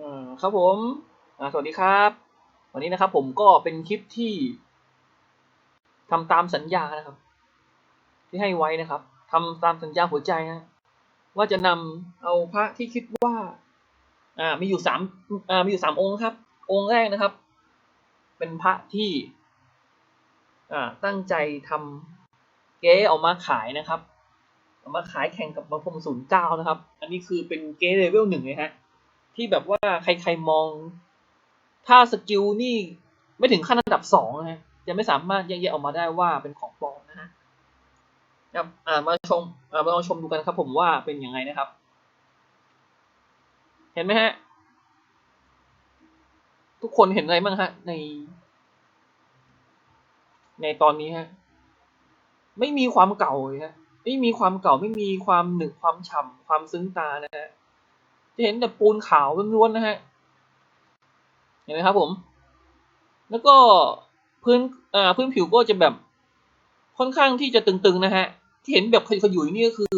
อครับผมสวัสดีครับ วันนี้นะครับ ผมก็เป็นคลิปที่ทำตามสัญญานะครับ ที่ให้ไว้นะครับทำตามสัญญาหัวใจนะว่าจะนำเอาพระที่คิดว่า อ่ามีอยู่สามอ่ามีอยู่สามองค์ครับ องค์แรกนะครับ เป็นพระที่ อ่าตั้งใจทำเก๊ออกมาขายนะครับเอามาขายแข่งกับบางพรมศูนย์เก้านะครับ อันนี้คือเป็นเก๊เลเวลหนึ่งเลยฮะ ที่แบบว่าใครๆมอง ถ้าสกิลนี่ไม่ถึงขั้นอันดับสองนะฮะจะไม่สามารถแยกแยะออกมาได้ว่าเป็นของปลอมนะฮะครับอ่ามาชมอ่ามาลองชมดูกันครับ ผมว่าเป็นยังไงนะครับ เห็นไหมฮะ ทุกคนเห็นอะไรบ้างฮะ ใน ในตอนนี้ฮะ ไม่มีความเก่าเลยฮะ ไม่มีความเก่าไม่มีความหนึบความฉ่ำความซึ้งตานะฮะ จะเห็นแต่ปูนขาวล้วนๆนะฮะเห็นไหมครับผม แล้วก็พื้นอ่าพื้นผิวก็จะแบบค่อนข้างที่จะตึงๆนะฮะ ที่เห็นแบบขยุยๆนี่ก็คือ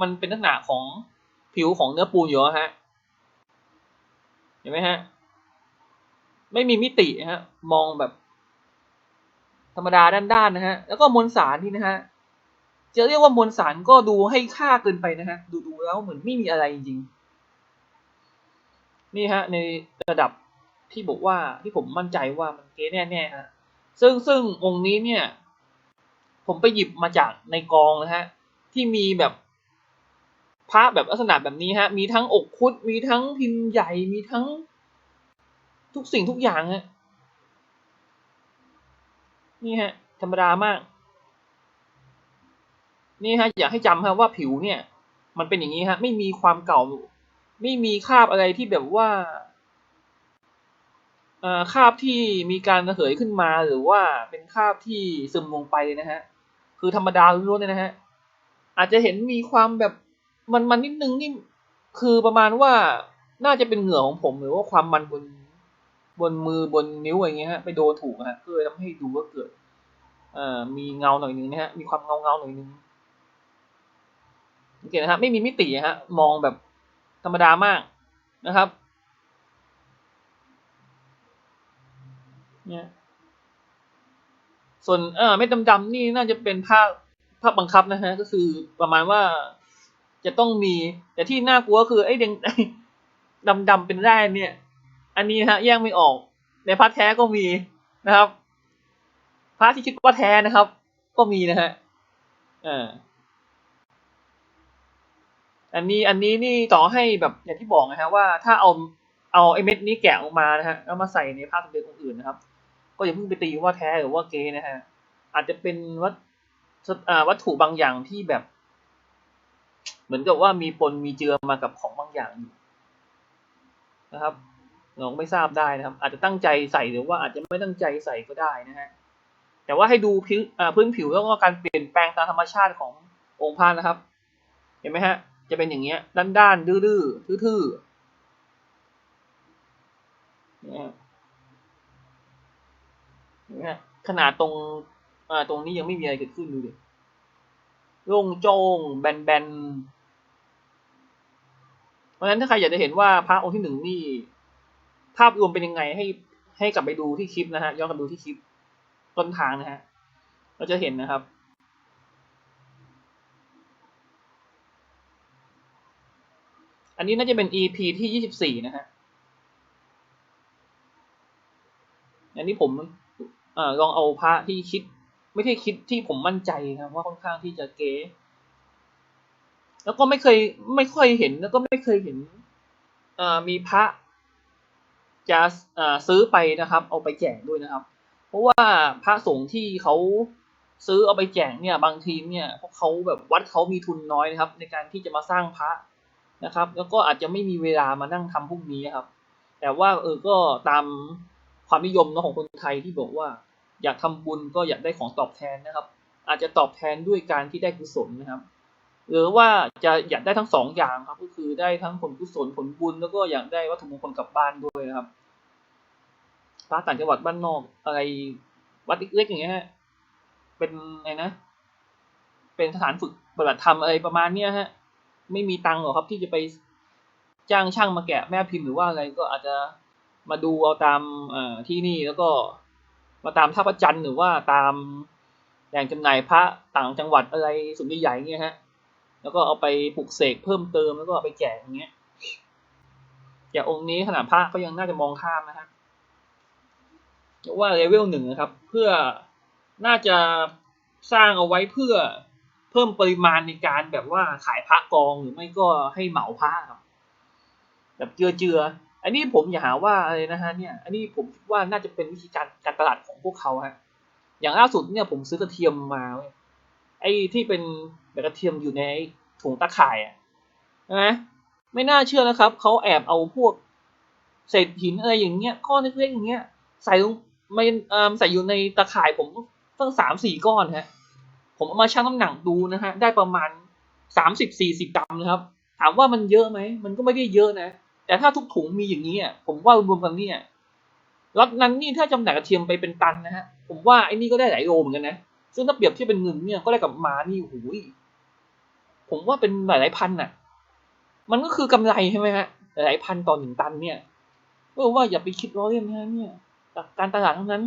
มันเป็นลักษณะของผิวของเนื้อปูนอยู่ฮะเห็นไหมฮะ ไม่มีมิติฮะ มองแบบ ธรรมดาด้านๆนะฮะ แล้วก็มวลสารนี่นะฮะจะเรียกว่ามวลสารก็ดูให้ค่าเกินไปนะฮะ ดูๆแล้วเหมือนไม่มีอะไรจริงๆ นี่ฮะในระดับที่บอกว่าที่ผมมั่นใจว่ามันเก๊แน่ๆฮะซึ่งซึ่งองค์นี้เนี่ย ผมไปหยิบมาจากในกองนะฮะที่มีแบบพระแบบลักษณะแบบนี้ฮะ มีทั้งอกคุด มีทั้งพิมพ์ใหญ่ มีทั้งทุกสิ่งทุกอย่างฮะ นี่ฮะ ธรรมดามาก นี่ฮะ อยากให้จำฮะว่าผิวเนี่ย มันเป็นอย่างนี้ฮะ ไม่มีความเก่า ไม่มีคราบอะไรที่แบบว่าคราบที่มีการระเหยขึ้นมาหรือว่าเป็นคราบที่ซึมลงไปเลยนะฮะ คือธรรมดาล้วนๆเลยนะฮะ อาจจะเห็นมีความแบบมันมันนิดนึงนี่คือประมาณว่าน่าจะเป็นเหงื่อของผม หรือว่าความมันบนบนมือบนนิ้วอย่างเงี้ยฮะไปโดนถูกฮะก็เลยทำให้ดูว่าเกิดเอ่อมีเงาหน่อยนึงนะฮะมีความเงาเงาหน่อยนึงโอเคนะฮะไม่มีมิติฮะมองแบบ ธรรมดามากนะครับเนี่ยส่วนเออเม็ดดำๆนี่น่าจะเป็นภาคภาคบังคับนะฮะก็คือประมาณว่าจะต้องมี แต่ที่น่ากลัวคือไอ้แดงดำๆเป็นแร่เนี่ย อันนี้ฮะแยกไม่ออก ในพาร์ทแท้ก็มีนะครับพาร์ทที่คิดว่าแท้นะครับ ก็มีนะฮะอ่า อันนี้อันนี้นี่ต่อให้แบบอย่างที่บอกนะฮะว่าถ้าเอาเอาไอ้เม็ดนี้แกะออกมานะฮะแล้วมาใส่ในภาคสมเด็จองค์อื่นนะครับ ก็อย่าเพิ่งไปตีว่าแท้หรือว่าเกนะฮะอาจจะเป็นวัตวัตถุบางอย่างที่แบบ เหมือนกับว่ามีปนมีเจือมากับของบางอย่างอยู่นะครับเราไม่ทราบได้นะครับ อาจจะตั้งใจใส่หรือว่าอาจจะไม่ตั้งใจใส่ก็ได้นะฮะแต่ว่าให้ดูพื้นผิวแล้วก็การเปลี่ยนแปลงตามธรรมชาติขององค์พระนะครับ เห็นไหมฮะ จะเป็นอย่างเงี้ย ด้านด้านดื้อๆ ทื่อๆเนี่ยเนะขนาดตรงอ่าตรงนี้ยังไม่มีอะไรเกิดขึ้นดูดิโล่งโจงแบนๆ เพราะฉะนั้นถ้าใครอยากจะเห็นว่าพระองค์ที่หนึ่งนี่ ภาพรวมเป็นยังไงให้ให้กลับไปดูที่คลิปนะฮะย้อนกลับดูที่คลิปต้นทางนะฮะ เราจะเห็นนะครับ อันนี้น่าจะเป็น EP ที่ยี่สิบสี่นะฮะ อันนี้ผมอลองเอาพระที่คิด ไม่ใช่คิดที่ผมมั่นใจนะว่าค่อนข้างที่จะเก๋แล้วก็ไม่เคยไม่ค่อยเห็นแล้วก็ไม่เคยเห็นมีพระจะซื้อไปนะครับ เอาไปแจกด้วยนะครับ เพราะว่าพระสงฆ์ที่เขาซื้อเอาไปแจกเนี่ย บางทีเนี่ยพวกเขาแบบวัดเขามีทุนน้อยนะครับ ในการที่จะมาสร้างพระ นะครับ แล้วก็อาจจะไม่มีเวลามานั่งทำพวกนี้ครับ แต่ว่าเออก็ตามความนิยมเนาะของคนไทยที่บอกว่า อยากทำบุญก็อยากได้ของตอบแทนนะครับ อาจจะตอบแทนด้วยการที่ได้กุศลนะครับ หรือว่าจะอยากได้ทั้งสองอย่างครับ ก็คือได้ทั้งผลกุศลผลบุญแล้วก็อยากได้วัตถุมงคลกลับบ้านด้วยนะครับพระต่างจังหวัดบ้านนอกอะไรวัดเล็กๆอย่างเงี้ยฮะเป็นไงนะ เป็นสถานฝึกปฏิบัติธรรมอะไรประมาณเนี้ยฮะ ไม่มีตังค์หรอกครับที่จะไปจ้างช่างมาแกะแม่พิมพ์หรือว่าอะไรก็อาจจะมาดูเอาตามอที่นี่แล้วก็มาตามท่าประจันทร์หรือว่าตามแหล่งจำหน่ายพระต่างจังหวัดอะไรสุดใหญ่ๆเงี้ยฮะ แล้วก็เอาไปปลุกเสกเพิ่มเติมแล้วก็เอาไปแจกอย่างเงี้ยแต่องค์นี้ขนาดพระก็ยังน่าจะมองข้ามนะฮะว่าเลเวลหนึ่งนะครับ เพื่อน่าจะสร้างเอาไว้เพื่อ พิ่มปริมาณในการแบบว่าขายพระกองหรือไม่ก็ให้เหมาพระครับแบบเจือเจืออันนี้ผมอย่าหาว่าอะไรนะฮะเนี่ย อันนี้ผมคิดว่าน่าจะเป็นวิธีการการตลาดของพวกเขาฮะอย่างล่าสุดเนี่ยผมซื้อกระเทียมมาเว้ยไอ้ที่เป็นแบบกระเทียมอยู่ในถุงตะข่ายอะใช่ไมไม่น่าเชื่อนะครับเขาแอบเอาพวกเศษหินอะไรอย่างเงี้ยก้อนเล็กๆอย่างเงี้ย ใส่ลงไม่เออใส่อยู่ในตะข่ายผมตั้งสามสี่ก้อนฮะ ผมเอามาชั่งน้ำหนักดูนะฮะได้ประมาณสามสิบสี่สิบกรัมนะครับ ถามว่ามันเยอะไหมมันก็ไม่ได้เยอะนะ แต่ถ้าทุกถุงมีอย่างนี้อะผมว่ารวมกันเนี่ยล็อตนั้นนี่ถ้าจำหน่ายกระเทียมไปเป็นตันนะฮะผมว่าไอ้นี่ก็ได้หลายโลเหมือนกันนะซึ่งถ้าเปรียบเทียบเป็นเงินเนี่ยก็ได้กับมานี่โอ้โหยผมว่าเป็นหลายหลายพันน่ะ มันก็คือกำไรใช่ไหมฮะหลายพันต่อหนึ่งตันเนี่ยก็ว่าอย่าไปคิดล้อเล่นนะฮะเนี่ยกการตลาดทั้งนั้น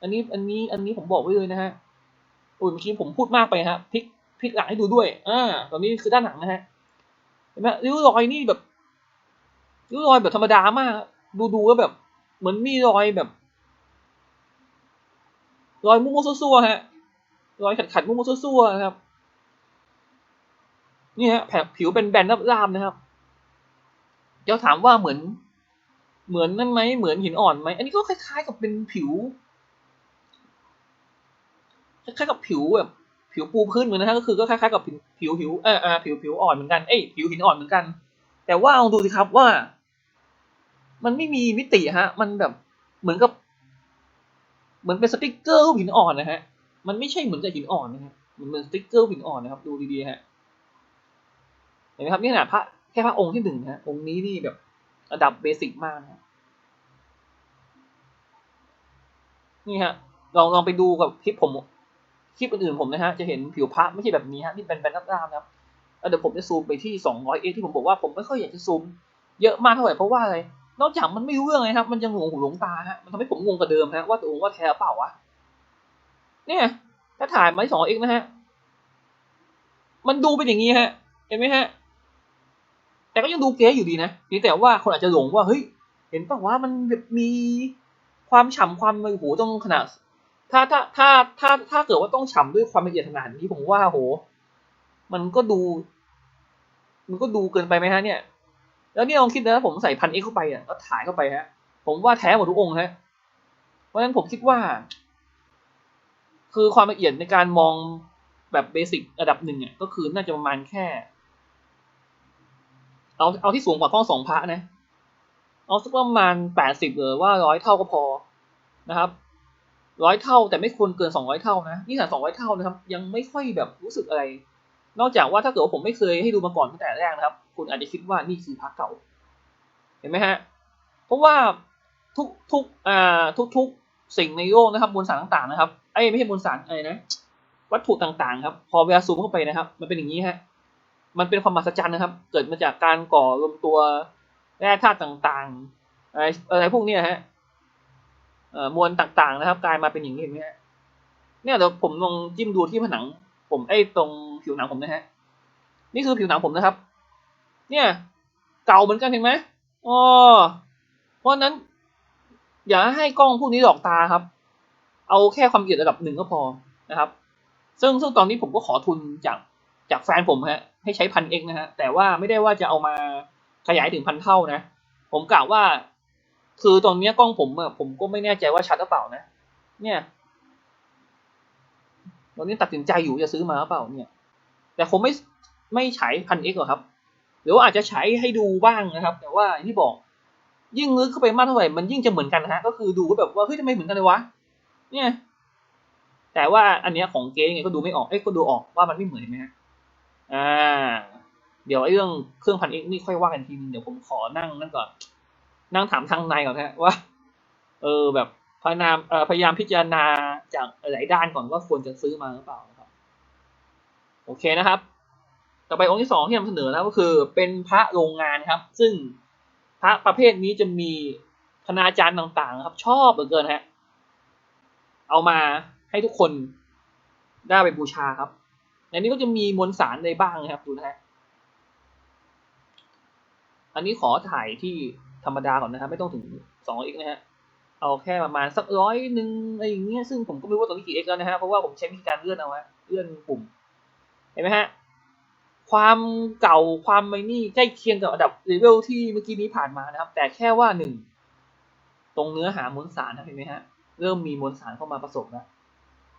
อันนี้อันนี้อันนี้ผมบอกไว้เลยนะฮะ อุ้ยเมื่อกี้ผมพูดมากไปฮะพลิกพลิกหลังให้ดูด้วยอ่าตอนนี้คือด้านหลังนะฮะเห็นไหมริ้วรอยนี่แบบริ้วรอยแบบธรรมดามาก ดูดูแล้วแบบ เหมือนมีรอยแบบ รอยมุ้งๆซั่วๆฮะ รอยขัดขัดๆมุ้งๆซั่วๆนะครับ นี่ฮะแผลผิวเป็นแบนราบๆนะครับเดี๋ยวถามว่าเหมือน เหมือนนั่นไหมเหมือนหินอ่อนไหมอันนี้ก็คล้ายๆกับเป็นผิว คล้ายๆกับผิวแบบผิวปูพื้นเหมือนนะฮะก็คือก็คล้ายๆกับผิวผิวเออเออผิวผิวอ่อนเหมือนกันเอ้ยผิวหินอ่อนเหมือนกัน แต่ว่าลองดูสิครับว่า มันไม่มีมิติฮะ มันแบบเหมือนกับ เหมือนเป็นสติ๊กเกอร์รูปหินอ่อนนะฮะ มันไม่ใช่เหมือนกับหินอ่อนนะฮะมันเป็นสติ๊กเกอร์หินอ่อนนะครับ ดูดีๆฮะเห็นไหมครับนี่ขนาดพระแค่พระองค์ที่หนึ่งนะองค์นี้นี่แบบระดับเบสิกมากนะนี่ฮะลองลองไปดูกับคลิปผม คลิปอื่นๆผมนะฮะจะเห็นผิวพระไม่ใช่แบบนี้ฮะนี่เป็นแบนๆราบๆนะครับเดี๋ยวผมจะซูมไปที่ 200เอที่ผมบอกว่าผมไม่ค่อยอยากจะซูมเยอะมากเท่าไหร่เพราะว่าอะไรนอกจากมันไม่รู้เรื่องเลยครับ มันยังหลงหูหลงตาฮะมันทำให้ผมงงกว่าเดิมฮะว่าตกลงว่าแท้เปล่าวะเนี่ยถ้าถ่ายมาที่สองเอ็กนะฮะ มันดูเป็นอย่างนี้ฮะ เห็นไหมฮะ แต่ก็ยังดูเก๋อยู่ดีนะเพียงแต่ว่าคนอาจจะหลงว่า เฮ้ย เห็นป่าวว่ามันแบบมีความฉ่ำความโอ้โหต้องขนาด ถ้าถ้าถ้าถ้าถ้าเกิดว่าต้องฉ่ำด้วยความละเอียดขนาดนี้ผมว่าโห มันก็ดู มันก็ดูเกินไปไหมฮะเนี่ย แล้วนี่ลองคิดนะผมใส่พันเอ็กเข้าไปอะแล้วถ่ายเข้าไปฮะ ผมว่าแท้หมดทุกองค์ฮะ เพราะฉะนั้นผมคิดว่า คือความละเอียดในการมองแบบเบสิกระดับหนึ่งอะก็คือน่าจะประมาณแค่ เอาเอาที่สูงกว่าข้องสองพระนะ เอาสักประมาณแปดสิบหรือว่าร้อยเท่าก็พอนะครับ ร้อยเท่าแต่ไม่ควรเกินสองร้อยเท่านะนี่ขนาดสองร้อยเท่านะครับ ยังไม่ค่อยแบบรู้สึกอะไร นอกจากว่าถ้าเกิดว่าผมไม่เคยให้ดูมาก่อนตั้งแต่แรกนะครับ คุณอาจจะคิดว่านี่คือพระเก่า เห็นไหมฮะ เพราะว่าทุกทุกอ่าทุกทุกสิ่งในโลกนะครับมวลสารต่างๆนะครับไอ้ไม่ใช่มวลสารอะไรนะ วัตถุต่างๆ ครับ พอเวลาซูมเข้าไปนะครับ มันเป็นอย่างนี้ฮะมันเป็นความมหัศจรรย์นะครับ เกิดมาจากการก่อรวมตัวแร่ธาตุต่างๆอะไรอะไรพวกนี้ยฮะ มวลต่างๆนะครับ กลายมาเป็นอย่างนี้เห็นไหมฮะเนี่ยเดี๋ยวผมลองจิ้มดูที่ผนัง ผมไอ้ตรงผิวหนังผมนะฮะนี่คือผิวหนังผมนะครับ เนี่ย เก่าเหมือนกันเห็นไหมอ๋อเพราะนั้น อย่าให้กล้องพวกนี้หลอกตาครับ เอาแค่ความละเอียดระดับหนึ่งก็พอนะครับ ซึ่งซึ่งตอนนี้ผมก็ขอทุนจากจากแฟนผมฮะให้ใช้พันเอกนะฮะแต่ว่าไม่ได้ว่าจะเอามาขยายถึงพันเท่านะ ผมกล่าวว่า คือตอนนี้กล้องผมอะผมก็ไม่แน่ใจว่าชัดหรือเปล่านะ เนี่ยตอนนี้ตัดสินใจอยู่จะซื้อมาหรือเปล่าเนี่ย แต่ผมไม่ไม่ใช้พันเอ็กหรอกครับ หรือว่าอาจจะใช้ให้ดูบ้างนะครับ แต่ว่าอย่างที่บอก ยิ่งลึกเข้าไปมากเท่าไหร่มันยิ่งจะเหมือนกันนะฮะก็คือดูแบบว่าเฮ้ยทำไมเหมือนกันเลยวะเนี่ย แต่ว่าอันเนี้ยของเก๊ไงก็ดูไม่ออกเอ้ยก็ดูออกว่ามันไม่เหมือนนไหมฮะอ่า เดี๋ยวไอ้เรื่องเครื่องพันเอ็กนี่ค่อยว่ากันทีนึงเดี๋ยวผมขอนั่งนั่นก่อน นั่งถามทางในก่อนฮะว่า เออแบบพยายามพยายามพิจารณาจากหลายด้านก่อนว่าควรจะซื้อมาหรือเปล่านะครับ โอเคนะครับ ต่อไปองค์ที่สองที่นำเสนอนะก็คือ เป็นพระโรงงานครับ ซึ่งพระประเภทนี้จะมีคณาจารย์ต่างๆ ครับ ชอบเหลือเกินฮะเอามาให้ทุกคนได้ไปบูชาครับในนี้ก็จะมีมวลสารในบ้างนะครับดูนะฮะอันนี้ขอถ่ายที่ ธรรมดาก่อนนะครับ ไม่ต้องถึงสองอีกนะฮะ เอาแค่ประมาณสักร้อยหนึ่งอะไรอย่างเงี้ย ซึ่งผมก็ไม่รู้ว่าตอนนี้กี่เอ็กแล้วนะฮะ เพราะว่าผมใช้วิธีการเลื่อนเอาฮะเลื่อนปุ่ม เห็นไหมฮะ ความเก่าความไม่นี่ใกล้เคียงกับระดับเลเวลที่เมื่อกี้นี้ผ่านมานะครับ แต่แค่ว่าหนึ่งตรงเนื้อหามวลสารนะเห็นไหมฮะ เริ่มมีมวลสารเข้ามาผสมแล้ว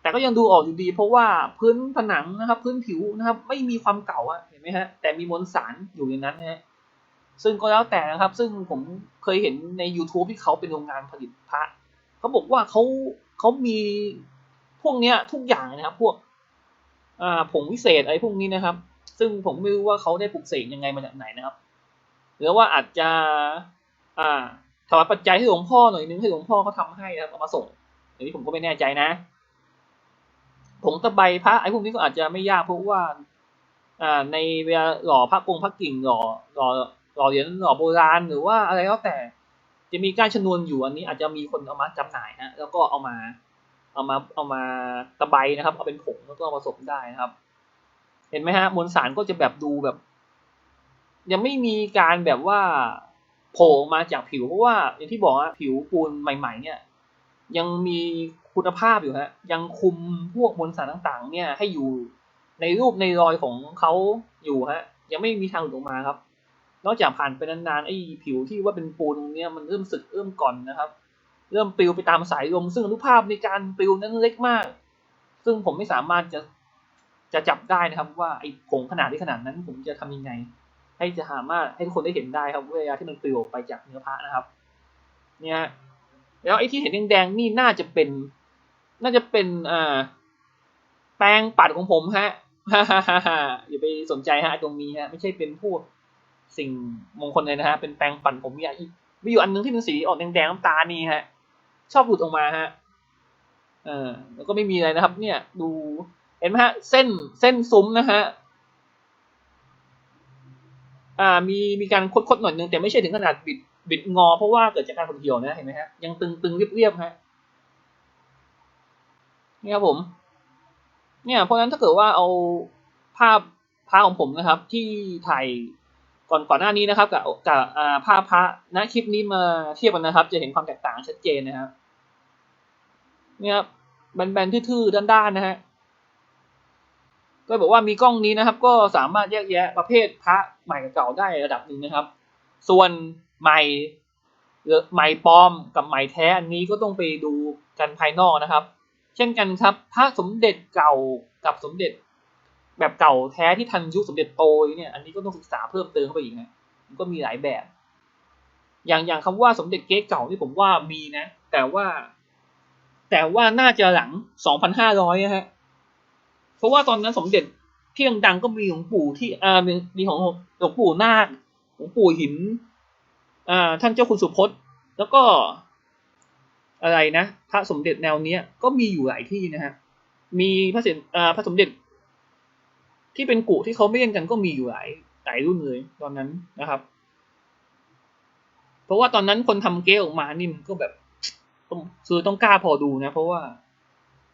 แต่ก็ยังดูออกอยู่ดี เพราะว่าพื้นผนังนะครับ พื้นผิวนะครับ ไม่มีความเก่าอะเห็นไหมฮะแต่มีมวลสารอยู่ในนั้นนะฮะ ซึ่งก็แล้วแต่นะครับ ซึ่งผมเคยเห็นใน YouTube ที่เขาเป็นโรงงานผลิตพระเขาบอกว่าเขาเขามีพวกเนี้ยทุกอย่างนะครับ พวกอ่าผงวิเศษอะไรพวกนี้นะครับ ซึ่งผมไม่รู้ว่าเขาได้ปลุกเสกยังไงมาจากไหนนะครับ หรือว่าอาจจะ อ่าถวายปัจจัยให้หลวงพ่อหน่อยนึงให้หลวงพ่อเขาทาให้นะครับเอามาส่งอันนี้ผมก็ไม่แน่ใจนะผงตะไบพระไอ้พวกนี้ก็อาจจะไม่ยากเพราะว่า อ่า ในเวลาหล่อพระกงพระกิ่งหล่อหล่อ หล่อเหรียญหล่อโบราณหรือว่าอะไรก็แต่ จะมีการชนวนอยู่อันนี้อาจจะมีคนเอามาจำหน่ายฮะแล้วก็เอามา เอามาเอามาตะไบนะครับ เอาเป็นผงแล้วก็ผสมได้นะครับ เห็นไหมฮะมวลสารก็จะแบบดูแบบ ยังไม่มีการแบบว่าโผล่มาจากผิวเพราะว่าอย่างที่บอกว่าผิวปูนใหม่ ๆ เนี่ย ยังมีคุณภาพอยู่ฮะยังคุมพวกมวลสารต่างๆ เนี่ยให้อยู่ในรูปในรอยของเขาอยู่ฮะยังไม่มีทางหลุดออกมาครับ นอกจากผ่านไปนานๆไอ้ผิวที่ว่าเป็นปูนตรงเนี้ยมันเริ่มสึกเริ่มก่อนนะครับ เริ่มปลิวไปตามสายลมซึ่งอนุภาพในการปลิวนั้นเล็กมาก ซึ่งผมไม่สามารถจะจะจับได้นะครับ ว่าไอ้ผงขนาดที่ขนาดนั้นผมจะทำยังไง ให้จะสามารถให้ทุกคนได้เห็นได้ครับเวลาที่มันปลิวออกไปจากเนื้อพระนะครับ เนี่ยแล้วไอ้ที่เห็นแดงๆนี่น่าจะเป็น น่าจะเป็นอ่าแปรงปัดของผมฮะฮ่าฮ่าฮ่าฮ่าอย่าไปสนใจฮะตรงนี้ฮะไม่ใช่เป็นพวก สิ่งมงคลเลยนะฮะ เป็นแปรงปัดผมอย่างที่มีอยู่อันนึงที่เป็นสีออกแดงๆน้ำตาลนี่ฮะ ชอบหลุดออกมาฮะเออแล้วก็ไม่มีอะไรนะครับ เนี่ย ดูเห็นไหมฮะ เส้นเส้นซุ้มนะฮะอ่ามีมีการคดๆหน่อยนึงแต่ไม่ใช่ถึงขนาดบิดบิดงอ เพราะว่าเกิดจากการหดเหี่ยวนะเห็นไหมฮะยังตึงๆเรียบๆฮะนี่ครับผม เนี่ยเพราะฉะนั้นถ้าเกิดว่าเอาภาพพระของผมนะครับ ที่ถ่าย ก่อนก่อนหน้านี้นะครับกับกับอ่าภาพพระณคลิปนี้มาเทียบกันนะครับ จะเห็นความแตกต่างชัดเจนนะครับเนี่ยครับแบนๆทื่อๆด้านๆนะฮะก็บอกว่ามีกล้องนี้นะครับ ก็สามารถแยกแยะประเภทพระใหม่กับเก่าได้ระดับหนึ่งนะครับ ส่วนใหม่หรือใหม่ปลอมกับใหม่แท้อันนี้ก็ต้องไปดูกันภายนอกนะครับ เช่นกันครับพระสมเด็จเก่ากับสมเด็จ แบบเก่าแท้ที่ทันยุคสมเด็จโตเนี่ย อันนี้ก็ต้องศึกษาเพิ่มเติมเข้าไปอีกนะมันก็มีหลายแบบ อย่างอย่างคำว่าสมเด็จเก๊เก่านี่ผมว่ามีนะ แต่ว่า แต่ว่าน่าจะหลัง2,500นะฮะ เพราะว่าตอนนั้นสมเด็จที่ดังๆก็มีหลวงปู่ที่อ่ามีของหลวงปู่นาคหลวงปู่หิน อ่า ท่านเจ้าคุณสุพจน์ แล้วก็อะไรนะพระสมเด็จแนวเนี้ยก็มีอยู่หลายที่นะฮะมีพระเศษอ่าพระสมเด็จ ที่เป็นกุที่เขาไม่เล่นกันก็มีอยู่หลายหลายรุ่นเลยตอนนั้นนะครับ เพราะว่าตอนนั้นคนทำเก๊ออกมานี่มันก็แบบต้องคือต้องกล้าพอดูนะ เพราะว่า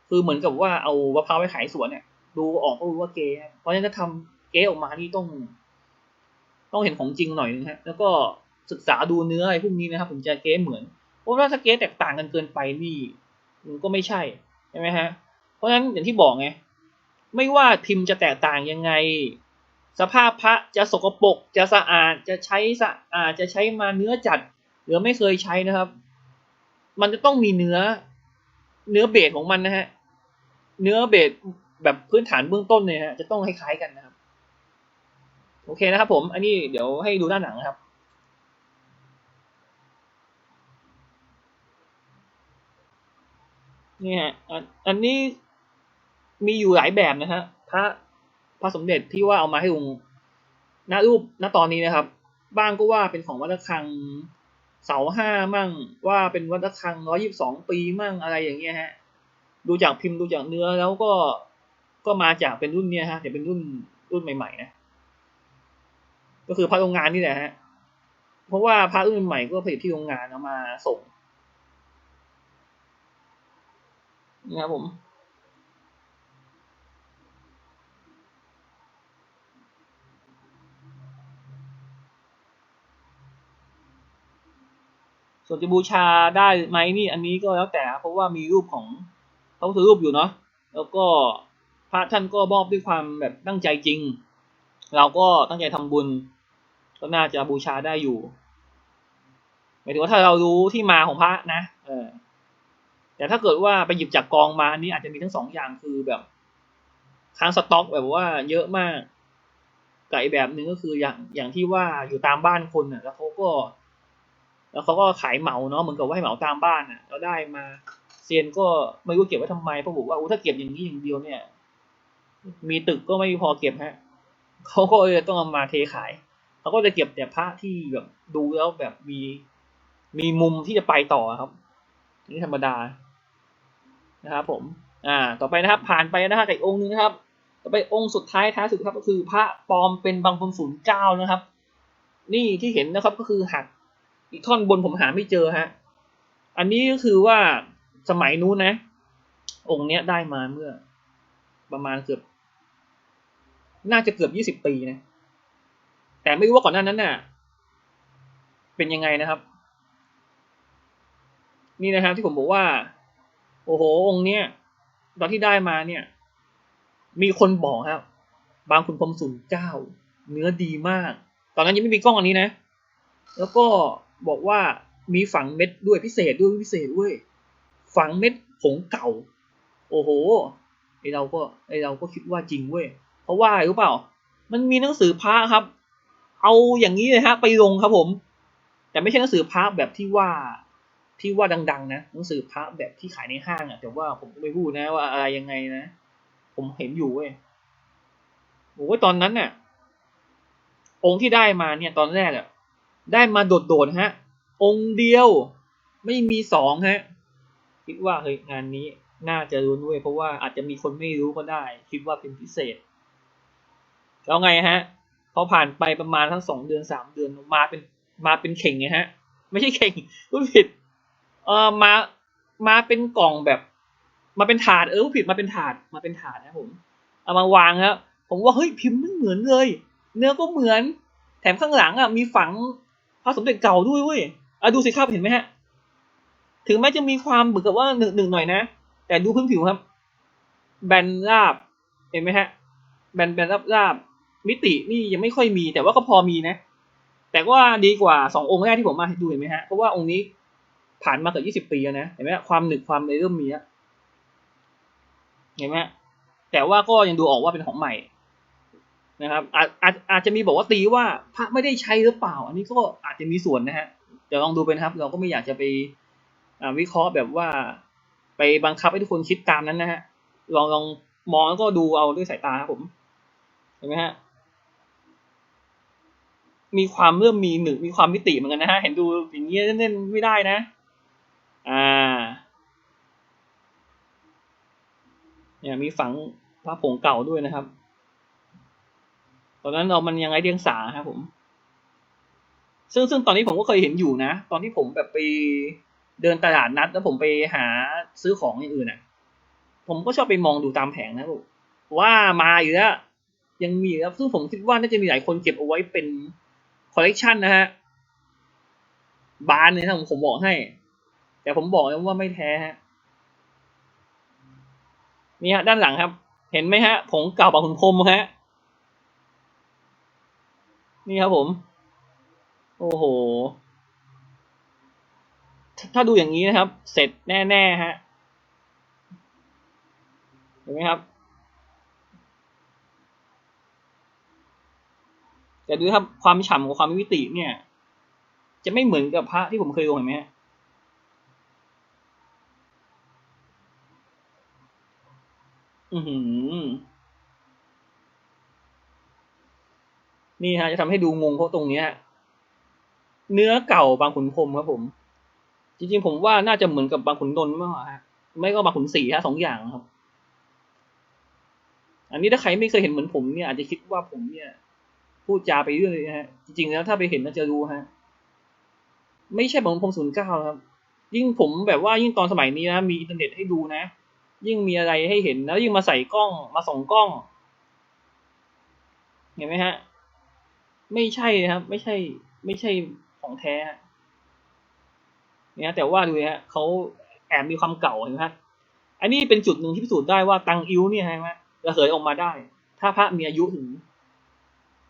คือเหมือนกับว่าเอามะพร้าวไปขายสวนเนี่ยดูออกก็รู้ว่าเก๊เพราะฉะนั้นถ้าทำเก๊ออกมานี่ต้อง ต้องเห็นของจริงหน่อยนึงฮะแล้วก็ศึกษาดูเนื้ออะไรพวกนี้นะครับผมจะเก๊เหมือนเพราะว่าถ้าเก๊แตกต่างกันเกินไปนี่มันก็ไม่ใช่ใช่ไหมฮะเพราะฉะนั้นอย่างที่บอกไง ไม่ว่าพิมพ์จะแตกต่างยังไง สภาพพระจะสกปรกจะสะอาดจะใช้สะอาดจะใช้มาเนื้อจัด หรือไม่เคยใช้นะครับ มันจะต้องมีเนื้อเนื้อเบสของมันนะฮะเนื้อเบสแบบพื้นฐานเบื้องต้นเนี่ยฮะจะต้องคล้ายๆกันนะครับ โอเคนะครับ ผม อันนี้เดี๋ยวให้ดูด้านหลังนะครับนี่ฮะอันอันนี้ มีอยู่หลายแบบนะฮะพระพระสมเด็จที่ว่าเอามาให้ลงหน้ารูปณตอนนี้นะครับ บ้างก็ว่าเป็นของวัดระฆังเสาห้ามั่ง ว่าเป็นวัดระฆังร้อยิบสองปีมั่งอะไรอย่างเงี้ยฮะ ดูจากพิมพ์ดูจากเนื้อแล้วก็ก็มาจากเป็นรุ่นเนี้ยฮะแต่เป็นรุ่นรุ่นใหม่ๆนะก็คือพระโรงงานนี่แหละฮะเพราะว่าพระรุ่นใหม่ก็ผลิตที่โรงงานเอามาส่งนี่ครับผม ส่วนจะบูชาได้ไหมนี่อันนี้ก็แล้วแต่ เพราะว่ามีรูปของพระพุทธรูปอยู่เนาะแล้วก็พระท่านก็มอบด้วยความแบบตั้งใจจริง เราก็ตั้งใจทำบุญ ก็น่าจะบูชาได้อยู่หมายถึงว่าถ้าเรารู้ที่มาของพระนะเออแต่ถ้าเกิดว่าไปหยิบจากกองมาอันนี้อาจจะมีทั้งสองอย่างคือแบบค้างสต็อกแบบว่าเยอะมากกับอีกแบบหนึ่งก็คืออย่างอย่างที่ว่าอยู่ตามบ้านคนอะ แล้วเขาก็ แล้วเขาก็ขายเหมาเนาะเหมือนกับว่าให้เหมาตามบ้านอะแล้วได้มาเซียนก็ไม่รู้เก็บไว้ทำไมเพราะบอกว่าอู้ถ้าเก็บอย่างนี้อย่างเดียวเนี่ย มีตึกก็ไม่พอเก็บฮะเขาก็เลยต้องเอามาเทขายเขาก็จะเก็บแต่พระที่แบบดูแล้วแบบมีมีมุมที่จะไปต่อครับนี่ธรรมดานะครับผม อ่า ต่อไปนะครับ ผ่านไปนะครับอีกองค์นึงนะครับ ต่อไปองค์สุดท้ายท้ายสุดครับ ก็คือพระปลอมเป็นบางคนศูนย์เก้านะครับ นี่ที่เห็นนะครับก็คือหัก อีกท่อนบนผมหาไม่เจอฮะ อันนี้ก็คือว่าสมัยนู้นนะ องค์เนี้ยได้มาเมื่อ ประมาณเกือบ น่าจะเกือบยี่สิบปีนะ แต่ไม่รู้ว่าก่อนหน้านั้นน่ะ เป็นยังไงนะครับ นี่นะครับที่ผมบอกว่า โอ้โห องค์เนี้ยตอนที่ได้มาเนี่ย มีคนบอกครับ บางคุณพรมศูนเก้า เนื้อดีมาก ตอนนั้นยังไม่มีกล้องอันนี้นะ แล้วก็ บอกว่ามีฝังเม็ดด้วยพิเศษด้วยพิเศษด้วยฝังเม็ดผงเก่า โอ้โหไอเราก็ไอเราก็คิดว่าจริงเว้ยเพราะว่าอะไรรู้เปล่า มันมีหนังสือพระครับ เอาอย่างนี้เลยฮะ ไปลงครับผม แต่ไม่ใช่หนังสือพระแบบที่ว่าที่ว่าดัง ๆ นะหนังสือพระแบบที่ขายในห้างอะแต่ว่าผมไม่พูดนะว่าอะไรยังไงนะ ผมเห็นอยู่เว้ยโอ้ยตอนนั้นน่ะองค์ที่ได้มาเนี่ยตอนแรกอะ ได้มาโดดๆฮะ องค์เดียวไม่มีสองฮะ คิดว่าเฮ้ยงานนี้น่าจะรู้ด้วยเพราะว่าอาจจะมีคนไม่รู้ก็ได้ คิดว่าเป็นพิเศษ แล้วไงฮะพอผ่านไปประมาณทั้งสองเดือนสามเดือนมาเป็นมาเป็นเข่งไงฮะ ไม่ใช่เข่งพูดผิดเออมามาเป็นกล่องแบบ มาเป็นถาดเออผิดมาเป็นถาดมาเป็นถาดนะผม เอามาวางครับผมว่าเฮ้ยพิมพ์มันเหมือนเลย เนื้อก็เหมือน แถมข้างหลังอะมีฝัง พระสมเด็จเก่าด้วยเว้ยอะดูสิครับเห็นไหมฮะ ถึงแม้จะมีความเหมือนกับว่าหนึ่งหนึ่งหน่อยนะ แต่ดูพื้นผิวครับ แบนราบ เห็นไหมฮะ แบนแบนราบราบมิตินี่ยังไม่ค่อยมี แต่ว่าก็พอมีนะ แต่ก็ดีกว่าสององค์แรกที่ผมมาดูเห็นไหมฮะ เพราะว่าองค์นี้ผ่านมาเกือบยี่สิบปีแล้วนะ เห็นไหมความหนึบความเลยเริ่มมีแล้วเห็นไหมแต่ว่าก็ยังดูออกว่าเป็นของใหม่ นะครับอาจอาจอาจจะมีบอกว่าตีว่าพระไม่ได้ใช้หรือเปล่า อันนี้ก็อาจจะมีส่วนนะฮะเดี๋ยวลองดูไปนะครับ เราก็ไม่อยากจะไปวิเคราะห์แบบว่า ไปบังคับให้ทุกคนคิดตามนั้นนะฮะลองลองมองแล้วก็ดูเอาด้วยสายตาครับผมเห็นไหมฮะมีความเริ่มมีหนึ่งมีความมิติเหมือนกันนะฮะเห็นดูอย่างเงี้ยเล่นไม่ได้นะ อ่า เนี่ยมีฝังพระผงเก่าด้วยนะครับ ตอนนั้นเรามันยังไงเดียงสาครับผม ซึ่งซึ่งตอนนี้ผมก็เคยเห็นอยู่นะ ตอนที่ผมแบบไปเดินตลาดนัด แล้วผมไปหาซื้อของอย่างอื่นอะ ผมก็ชอบไปมองดูตามแผงนะผมว่ามาอยู่แล้วยังมีแล้วซึ่งผมคิดว่าน่าจะมีหลายคนเก็บเอาไว้เป็นคอลเลกชันนะฮะ บานเลยนะผมผมบอกให้ แต่ผมบอกเลยว่าไม่แท้ฮะนี่ฮะด้านหลังครับ เห็นไหมฮะผงเก่าปากขุนพรมฮะ นี่ครับผม โอ้โห ถ้าดูอย่างนี้นะครับ เสร็จแน่ๆฮะเห็นไหมครับแต่ดูครับความฉ่ำของความมิติเนี่ย จะไม่เหมือนกับพระที่ผมเคยลงเห็นไหมฮะอือหือ นี่ฮะจะทำให้ดูงงเพราะตรงเนี้ยเนื้อเก่าบางขุนพรมครับผม จริงๆผมว่าน่าจะเหมือนกับบางขุนนนท์มากกว่าฮะไม่ก็บางขุนศรีฮะสองอย่างครับ อันนี้ถ้าใครไม่เคยเห็นเหมือนผมเนี่ยอาจจะคิดว่าผมเนี่ยพูดจาไปเรื่อยฮะ จริงๆแล้วถ้าไปเห็นน่าจะรู้ฮะ ไม่ใช่ผมพงศูนย์เก้าครับ ยิ่งผมแบบว่ายิ่งตอนสมัยนี้นะมีอินเทอร์เน็ตให้ดูนะ ยิ่งมีอะไรให้เห็นแล้วยิ่งมาใส่กล้องมาส่องกล้อง เห็นไหมฮะ ไม่ใช่นะครับ ไม่ใช่ ไม่ใช่ของแท้เนี่ยแต่ว่าดูนะฮะเขาแอบมีความเก่าเห็นไหมฮะอันนี้เป็นจุดหนึ่งที่พิสูจน์ได้ว่าตังอิ้วเนี่ยฮะระเหยออกมาได้ ถ้าพระมีอายุถึง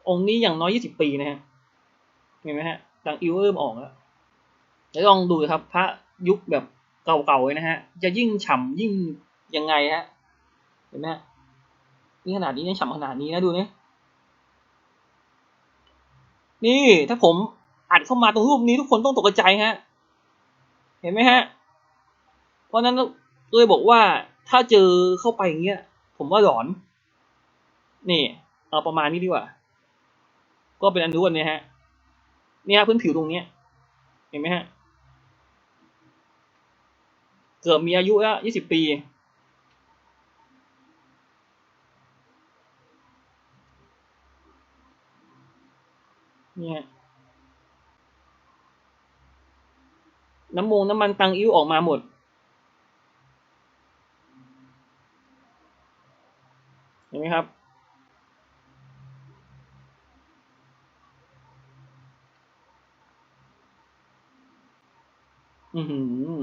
องค์นี้อย่างน้อยยี่สิบปีนะฮะเห็นไหมฮะตังอิ้วเริ่มออกแล้วแล้วลองดูครับ พระยุคแบบเก่าๆเลยนะฮะ จะยิ่งฉ่ำยิ่งยังไงฮะเห็นไหมฮะนี่ขนาดนี้ยังฉ่ำขนาดนี้นะดูเนี่ย นี่ถ้าผมอัดเข้ามาตรงรูปนี้ทุกคนต้องตกใจฮะ เห็นไหมฮะ เพราะนั้นเลยบอกว่าถ้าเจอเข้าไปอย่างเงี้ย ผมว่าหลอน นี่เอาประมาณนี้ดีกว่า ก็เป็นอันรู้กันเนี่ยฮะ เนี่ยพื้นผิวตรงเนี้ย เห็นไหมฮะ เกือบมีอายุแล้วยี่สิบปี เนี่ย น้ำมงน้ำมันตังอิ้วออกมาหมด เห็นไหมครับ อือหือ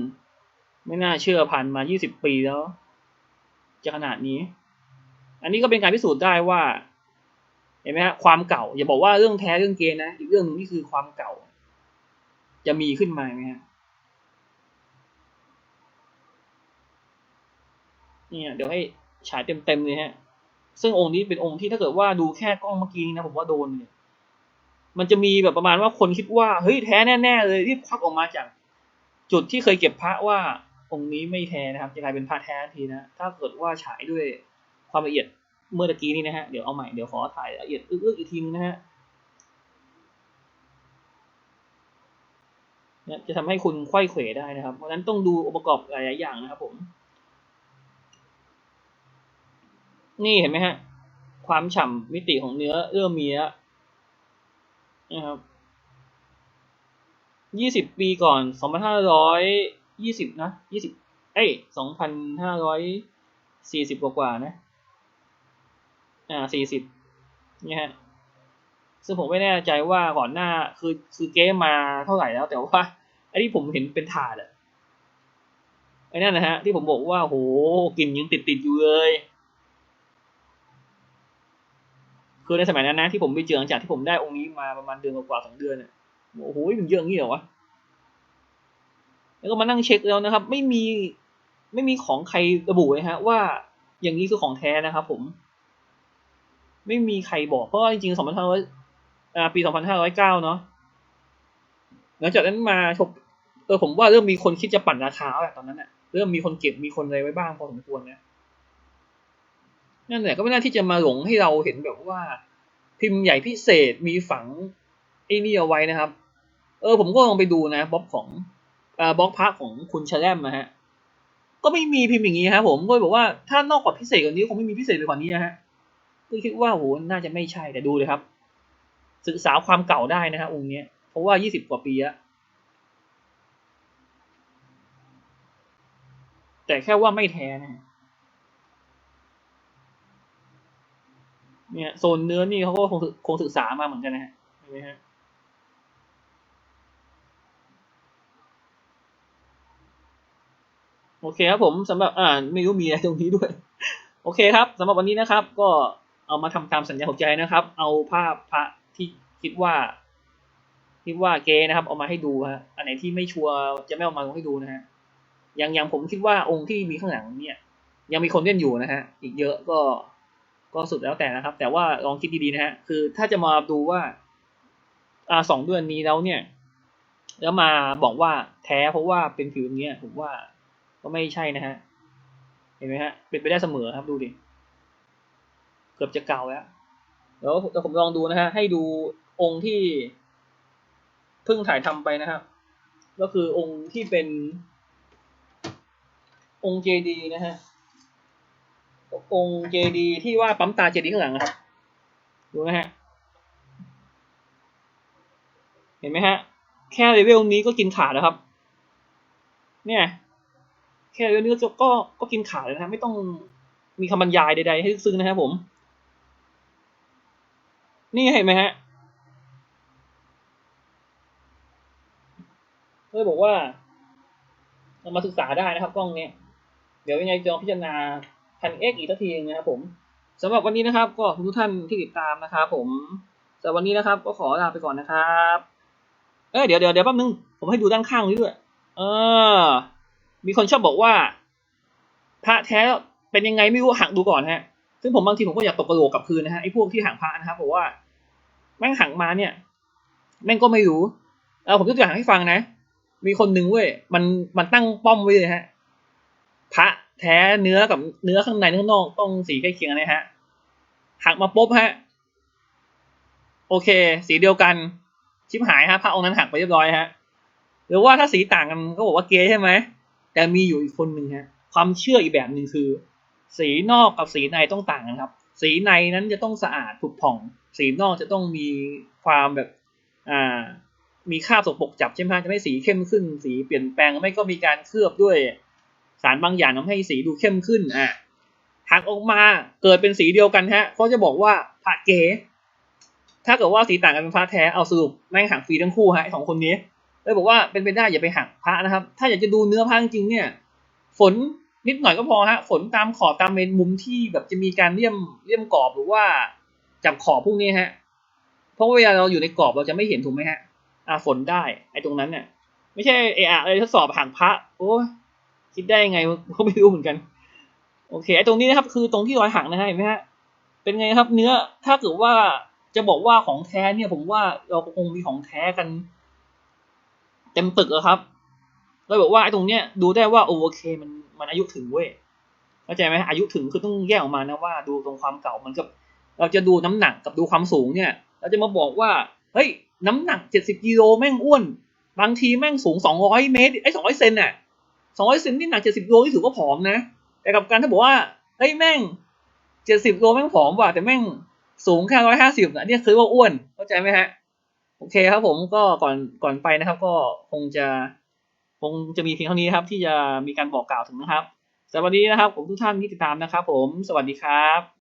ไม่น่าเชื่อผ่านมา20ปีแล้ว จะขนาดนี้ อันนี้ก็เป็นการพิสูจน์ได้ว่า เห็นไหมฮะความเก่า อย่าบอกว่าเรื่องแท้เรื่องเกณฑ์นะอีกเรื่องหนึงนี่คือความเก่า จะมีขึ้นมาไหมฮะเนี่ยเดี๋ยวให้ฉายเต็มๆเลยฮะ ซึ่งองค์นี้เป็นองค์ที่ถ้าเกิดว่าดูแค่กล้องเมื่อกี้นะผมว่าโดนเลยมันจะมีแบบประมาณว่าคนคิดว่าเฮ้ยแท้แน่ๆเลยรีบควักออกมาจาก จุดที่เคยเก็บพระว่าองค์นี้ไม่แท้นะครับ จะกลายเป็นพระแท้ทันทีนะ ถ้าเกิดว่าฉายด้วยความละเอียด เมื่อตะกี้นี้นะฮะ เดี๋ยวเอาใหม่ เดี๋ยวขอถ่ายละเอียดอึกๆอีกทีนึงนะฮะ จะทำให้คุณไข้เขวได้นะครับ เพราะนั้นต้องดูองค์ประกอบหลายอย่างนะครับผม นี่เห็นไหมฮะ ความฉ่ำมิติของเนื้อเริ่มมีแล้วนะครับยี่สิบปีก่อนสองพันห้าร้อยยี่สิบนะยี่สิบเอ้ยสองพันห้าร้อยสี่สิบกว่าๆนะ อ่าสี่สิบเนี่ยฮะซึ่งผมไม่แน่ใจว่าก่อนหน้าคือคือเก๊มาเท่าไหร่แล้ว แต่ว่าไอ้ที่ผมเห็นเป็นถาดอะไอ้นั่นนะฮะ ที่ผมบอกว่าโหกลิ่นยังติดติดอยู่เลย คือในสมัยนั้นนะที่ผมไปเจอหลังจากที่ผมได้องค์นี้มาประมาณเดือนกว่าสองเดือนเนี่ยโอ้โหมันเยอะงี้เหรอวะแล้วก็มานั่งเช็คแล้วนะครับ ไม่มีไม่มีของใครระบุเลยฮะ ว่าอย่างนี้คือของแท้นะครับผม ไม่มีใครบอก เพราะว่าจริงๆสองพันห้าร้อยอ่าปีสองพันห้าร้อยเก้าเนาะหลังจากนั้นมาชกเออผมว่าเริ่มมีคนคิดจะปั่นราคาแล้วแหละตอนนั้นอะเริ่มมีคนเก็บมีคนอะไรไว้บ้างพอสมควรนะนั่นแหละก็ไม่น่าที่จะมาหลงให้เราเห็นแบบว่า พิมพ์ใหญ่พิเศษมีฝังไอ้นี่เอาไว้นะครับ เออ ผมก็ลองไปดูนะบล็อกของอ่าบล็อกพระของคุณชาแลมนะฮะก็ไม่มีพิมพ์อย่างนี้ครับผมก็เลยบอกว่าถ้านอกกว่าพิเศษกว่านี้คงไม่มีพิเศษไปกว่านี้นะฮะ ก็คิดว่าโหน่าจะไม่ใช่แต่ดูเลยครับ ศึกษาความเก่าได้นะฮะองค์นี้เพราะว่ายี่สิบกว่าปีแล้วแต่แค่ว่าไม่แท้นะเนี่ยโซนเนื้อนี่เขาก็คงศึกคงศึกษามาเหมือนกันนะฮะเห็นไหมฮะโอเคครับผมสำหรับอ่าไม่รู้มีอะไรตรงนี้ด้วย โอเคครับสำหรับวันนี้นะครับ ก็ เอามาทำตามสัญญาหัวใจนะครับ เอาภาพพระที่คิดว่าคิดว่าเกนะครับเอามาให้ดูฮะอันไหนที่ไม่ชัวร์จะไม่เอามาให้ดูนะฮะอย่างอย่างผมคิดว่าองค์ที่มีข้างหลังเนี่ย ยังมีคนเล่นอยู่นะฮะอีกเยอะก็ก็สุดแล้วแต่นะครับ แต่ว่าลองคิดดีๆนะฮะคือถ้าจะมาดูว่าอ่าสองเดือนนี้แล้วเนี่ย แล้วมาบอกว่าแท้เพราะว่าเป็นผิวอย่างเงี้ยผมว่าก็ไม่ใช่นะฮะเห็นไหมฮะเป็นไปได้เสมอครับดูดิ เกือบจะเก่าแล้วเดี๋ยวเดี๋ยวผมลองดูนะฮะให้ดูองค์ที่เพิ่งถ่ายทำไปนะครับ ก็คือองค์ที่เป็น องค์เจดีนะฮะองค์เจดีที่ว่าปั๊มตาเจดีข้างหลังครับดูนะฮะเห็นไหมฮะ แค่เลเวลนี้ก็กินขาดแล้วครับ เนี่ย แค่เลเวลนี้ก็ก็ก็กินขาดแล้วนะฮะไม่ต้องมีคำบรรยายใดๆให้ซึ้งนะครับผม นี่เห็นไหมฮะเลยบอกว่าเรามาศึกษาได้นะครับกล้องเนี้ยเดี๋ยวยังไงจะพิจารณาพันเอ็กอีกทีนึงนะครับผมสำหรับวันนี้นะครับ ก็ทุกท่านที่ติดตามนะครับผมสำหรับวันนี้นะครับ ก็ขอลาไปก่อนนะครับ เอ้ยเดี๋ยวเดี๋ยวเดี๋ยวแป๊บนึงผมให้ดูด้านข้างนี้ด้วย เออ มีคนชอบบอกว่า พระแท้เป็นยังไงไม่รู้หักดูก่อนฮะ ซึ่งผมบางทีผมก็อยากตกกระโหลกกับคืนนะฮะไอ้พวกที่หักพระนะครับบอกว่า แม่งหักมาเนี่ย แม่งก็ไม่รู้เอาผมยกตัวอย่างให้ฟังนะ มีคนหนึ่งเว้ยมันมันตั้งป้อมไว้เลยฮะพระแท้เนื้อกับเนื้อข้างในข้างนอกต้องสีใกล้เคียงนนะฮะหักมาปุ๊บฮะ โอเค สีเดียวกัน ชิบหายฮะพระองค์นั้นหักไปเรียบร้อยฮะหรือว่าถ้าสีต่างกันก็บอกว่าเกย์ใช่ไหมแต่มีอยู่อีกคนหนึ่งฮะ ความเชื่ออีกแบบหนึ่งคือ สีนอกกับสีในต้องต่างกันครับ สีในนั้นจะต้องสะอาดผุดผ่อง สีนอกจะต้องมีความแบบอ่ามีคราบสกปรกจับใช่ไหมจะไม่สีเข้มขึ้น สีเปลี่ยนแปลงไม่ก็มีการเคลือบด้วย สารบางอย่างทำให้สีดูเข้มขึ้นอะหักออกมาเกิดเป็นสีเดียวกันฮะเขาจะบอกว่าพระเก๋ถ้าเกิดว่าสีต่างกันเป็นพระแท้เอาสรุปแม่งหักฟรีทั้งคู่ฮะสองคนนี้เลยบอกว่าเป็นไปได้อย่าไปหักพระนะครับ ถ้าอยากจะดูเนื้อพระจริงเนี่ย ฝน นิดหน่อยก็พอฮะฝนตามขอบตามเมนมุมที่แบบจะมีการเลี่ยมเลี่ยมกรอบหรือว่าจับขอบพวกนี้ฮะ เพราะเวลาเราอยู่ในกรอบเราจะไม่เห็นถูกไหมฮะ อ่าฝนได้ไอ้ตรงนั้นเนี่ยไม่ใช่เอออะไรทดสอบหักพระโอ้คิดได้ยังไงก็ไม่รู้เหมือนกัน โอเคไอ้ตรงนี้นะครับ คือตรงที่รอยหักนะฮะเห็นไหมฮะเป็นไงครับ เนื้อถ้าเกิดว่าจะบอกว่าของแท้เนี่ย ผมว่าเราคงมีของแท้กัน เต็มตึกอะครับ เราบอกว่าไอ้ตรงเนี้ยดูได้ว่าโอเคมันมันอายุถึงเว้ยเข้าใจไหมอายุถึงคือต้องแยกออกมานะว่าดูตรงความเก่ามันกับ เราจะดูน้ำหนักกับดูความสูงเนี่ย เราจะมาบอกว่าเฮ้ยน้ำหนักเจ็ดสิบกิโลแม่งอ้วน บางทีแม่งสูงสองร้อยเมตรไอ้สองร้อยเซนน่ะสองร้อยเซนนี่หนักเจ็ดสิบกิโลนี่ถือว่าผอมนะ แต่กับการถ้าบอกว่าเฮ้ยแม่งเจ็ดสิบกิโลแม่งผอมว่ะแต่แม่งสูงแค่ร้อยห้าสิบนะเนี่ยคือว่าอ้วนเข้าใจไหมฮะโอเคครับผมก็ก่อนก่อนไปนะครับ ก็คงจะ คงจะมีเพียงเท่านี้ครับ ที่จะมีการบอกกล่าวถึงนะครับสวัสดีนะครับผมทุกท่านที่ติดตามนะครับ ผมสวัสดีครับ